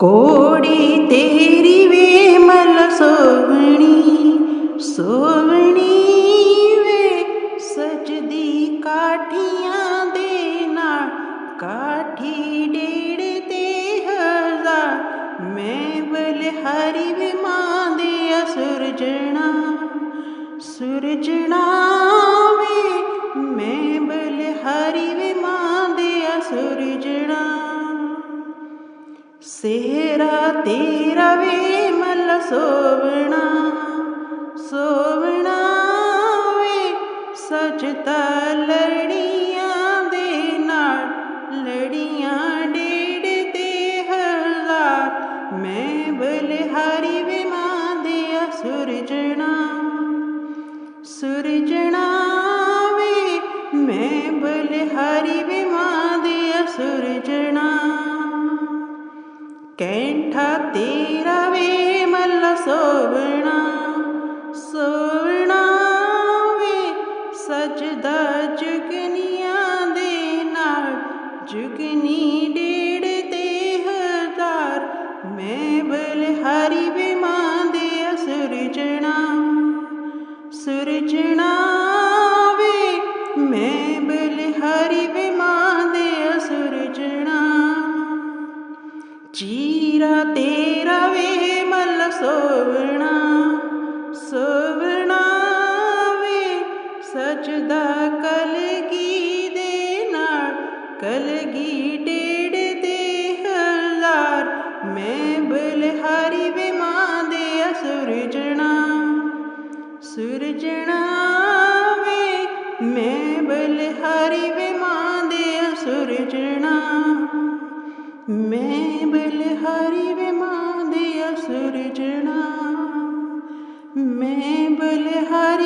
ਕੋੜੀ ਤੇਰੀ ਵੇ ਮਲ ਸੋਵਣੀ ਸੋਵਣੀ ਵੇ ਸਜਦੀ ਕਾਠੀਆਂ ਦੇ ਨਾਲ। ਕਾਠੀ ਡੇੜ ਤੇ ਹਜ਼ਾਰ, ਮੈਂ ਬਲਿਹਾਰੀ ਵੇ ਮਾਂ ਦੇ ਅਸੁਰਜਣਾ, ਸੁਰਜਣਾ ਵੇ, ਮੈਂ ਬਲ ਹਰੀ ਵੇ ਸਿਹਰਾ ਤੇਰਾ ਵੇ ਮਲ ਸੋਵਣਾ ਸੋਵਣਾ ਵੇ ਸਜਦਾ ਲੜੀਆਂ ਦੇ ਨਾਲ, ਲੜੀਆਂ ਡੇੜ ਤੇ ਹਜ਼ਾਰ। ਮੈਂ ਬਲਿਹਾਰੀ ਵੇ ਮਾਂ ਦੇ ਸੁਰਜਣਾ ਸੁਰਜਣਾ ਕੈਂਠਾ ਤੇਰਾ ਵੇ ਮੱਲ ਸੋਵਣਾ ਸੋਵਣਾ ਵੇ ਸਜਦਾ ਜੁਗਨੀਆਂ ਦੇ ਨਾਲ, ਜੁਗਨੀ ਡੇੜ ਤੇ ਹਜ਼ਾਰ, ਮੈਂ ਬਲਿਹਾਰੀ ਵੇ ਮਾਂ ਦੇ ਸੁਰਜਣਾ ਸੁਰਜਣਾ ਚੀਰਾ ਤੇਰਾ ਵੇ ਮਲ ਸੋਵਣਾ ਸੋਵਣਾ ਵੇ ਸਜਦਾ ਕਲਗੀ ਦੇ ਨਾਲ, ਕਲਗੀ ਡੇੜ ਦੇ ਹਜ਼ਾਰ, ਮੈਂ ਬਲਿਹਾਰੀ ਵੇ ਮਾਂ ਦੇ ਸੁਰਜਣਾ ਸੁਰਜਣਾ ਵੇ, ਮੈਂ ਬਲਿਹਾਰੀ ਵੇ ਮਾਂ ਦੇ ਸੁਰਜਣਾ ਮੈਂ ਬਲਿਹਾਰੀ ਵੇ ਮਾਂ ਦੇ ਅਸੁਰ ਜਣਾ ਮੈਂ ਬਲਿਹਾਰੀ